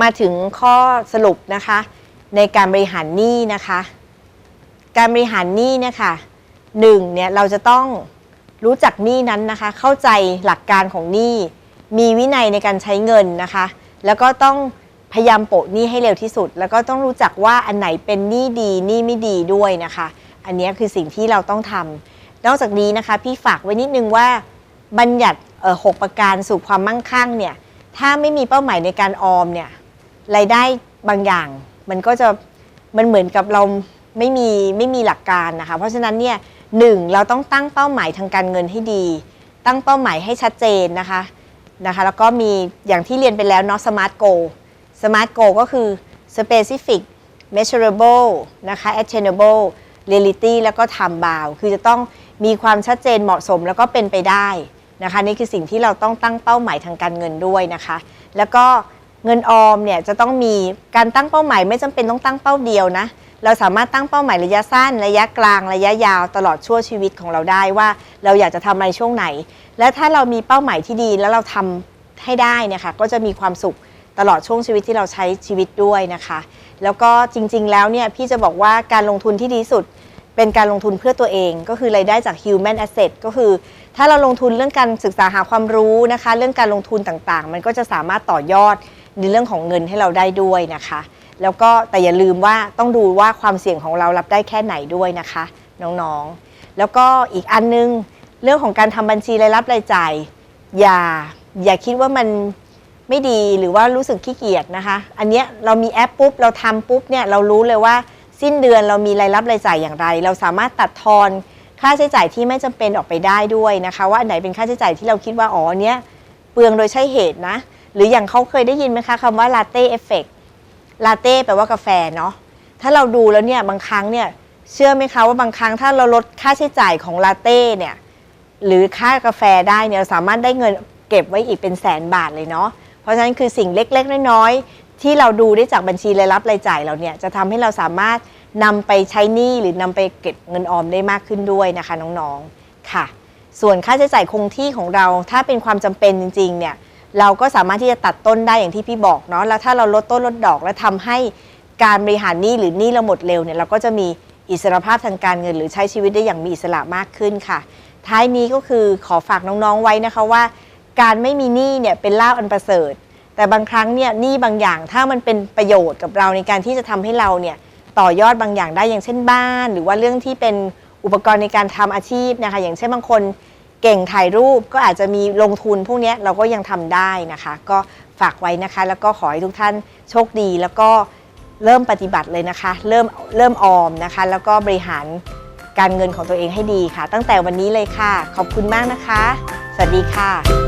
มาถึงข้อสรุปนะคะ ในการบริหารหนี้นะคะ การบริหารหนี้เนี่ยค่ะหนึ่งเนี่ยเราจะต้องรู้จักหนี้นั้นนะคะ เข้าใจหลักการของหนี้มีวินัยในการใช้เงินนะคะ แล้วก็ต้องพยายามโปะหนี้ให้เร็วที่สุด แล้วก็ต้องรู้จักว่าอันไหนเป็นหนี้ดีหนี้ไม่ดีด้วยนะคะ อันนี้คือสิ่งที่เราต้องทำนอกจากนี้นะคะ พี่ฝากไว้นิดนึงว่าบัญญัติหกประการสู่ความมั่งคั่งเนี่ย ถ้าไม่มีเป้าหมายในการออมเนี่ยรายได้บางอย่าง มันก็จะมันเหมือนกับเราไม่มีไม่มีหลักการนะคะ เพราะฉะนั้นเนี่ยหนึ่งเราต้องตั้งเป้าหมายทางการเงินให้ดี ตั้งเป้าหมายให้ชัดเจนนะคะนะคะ แล้วก็มีอย่างที่เรียนไปแล้วเนาะ smart goal smart goal ก็คือ specific measurable นะคะ attainable reality แล้วก็ time bound คือจะต้องมีความชัดเจนเหมาะสมแล้วก็เป็นไปได้ นะคะนี่คือสิ่งที่เราต้องตั้งเป้าหมายทางการเงินด้วยนะคะ แล้วก็เงินออมเนี่ยจะต้องมีการตั้งเป้าหมายไม่จำเป็นต้องตั้งเป้าเดียวนะเราสามารถตั้งเป้าหมายระยะสั้น ระยะกลางระยะยาวตลอดชั่วชีวิตของเราได้ว่า เราอยากจะทำอะไรช่วงไหน และถ้าเรามีเป้าหมายที่ดีแล้วเราทำให้ได้เนยคะก็จะมีความสุขตลอดช่วงชีวิตที่เราใช้ชีวิตด้วยนะคะ แล้วก็จริงๆแล้วเนี่ยพี่จะบอกว่าการลงทุนที่ดีสุด เป็นการลงทุนเพื่อตัวเอง ก็คือรายได้จาก human asset ก็คือ ถ้าเราลงทุนเรื่องการศึกษาหาความรู้นะคะ เรื่องการลงทุนต่างๆ มันก็จะสามารถต่อยอดในเรื่องของเงินให้เราได้ด้วยนะคะ แล้วก็แต่อย่าลืมว่าต้องดูว่าความเสี่ยงของเรารับได้แค่ไหนด้วยนะคะ น้องๆ แล้วก็อีกอันนึงเรื่องของการทำบัญชีรายรับรายจ่ายอย่าอย่าคิดว่ามันไม่ดีหรือว่ารู้สึกขี้เกียจนะคะ อันเนี้ยเรามีแอปปุ๊บเราทำปุ๊บเนี่ยเรารู้เลยว่า สิ้นเดือนเรามีรายรับรายจ่ายอย่างไร เราสามารถตัดทอนค่าใช้จ่ายที่ไม่จำเป็นออกไปได้ด้วยนะคะ ว่าไหนเป็นค่าใช้จ่ายที่เราคิดว่าอ๋อเนี้ยเปลืองโดยใช่เหตุนะ หรืออย่างเขาเคยได้ยินไหมคะคำว่าลาเต้เอฟเฟกลาเต้แปลว่ากาแฟเนาะถ้าเราดูแล้วเนี่ยบางครั้งเนี่ยเชื่อไหมคะว่าบางครั้งถ้าเราลดค่าใช้จ่ายของลาเต้เนี่ยหรือค่ากาแฟได้เนี่ยเราสามารถได้เงินเก็บไว้อีกเป็นแสนบาทเลยเนาะเพราะฉะนั้นคือสิ่งเล็กๆน้อย ที่เราดูได้จากบัญชีรายรับรายจ่ายเราเนี่ยจะทำให้เราสามารถนำไปใช้หนี้หรือนำไปเก็บเงินออมได้มากขึ้นด้วยนะคะน้องๆค่ะ ส่วนค่าใช้จ่ายคงที่ของเราถ้าเป็นความจำเป็นจริงๆเนี่ยเราก็สามารถที่จะตัดต้นได้อย่างที่พี่บอกเนาะแล้วถ้าเราลดต้นลดดอก และทำให้การบริหารหนี้หรือหนี้เราหมดเร็วเนี่ยเราก็จะมีอิสรภาพทางการเงิน หรือใช้ชีวิตได้อย่างมีอิสระมากขึ้นค่ะ ท้ายนี้ก็คือขอฝากน้องๆไว้นะคะว่า การไม่มีหนี้เนี่ยเป็นลาภอันประเสริฐ แต่บางครั้งเนี่ยหนี้บางอย่างถ้ามันเป็นประโยชน์กับเราในการที่จะทำให้เราเนี่ยต่อยอดบางอย่างได้อย่างเช่นบ้าน หรือว่าเรื่องที่เป็นอุปกรณ์ในการทำอาชีพนะคะอย่างเช่นบางคนเก่งถ่ายรูปก็อาจจะมีลงทุนพวกนี้เราก็ยังทำได้นะคะ ก็ฝากไว้นะคะ แล้วก็ขอให้ทุกท่านโชคดี แล้วก็เริ่มปฏิบัติเลยนะคะ เริ่มเริ่มออมนะคะ แล้วก็บริหารการเงินของตัวเองให้ดีค่ะ ตั้งแต่วันนี้เลยค่ะ ขอบคุณมากนะคะ สวัสดีค่ะ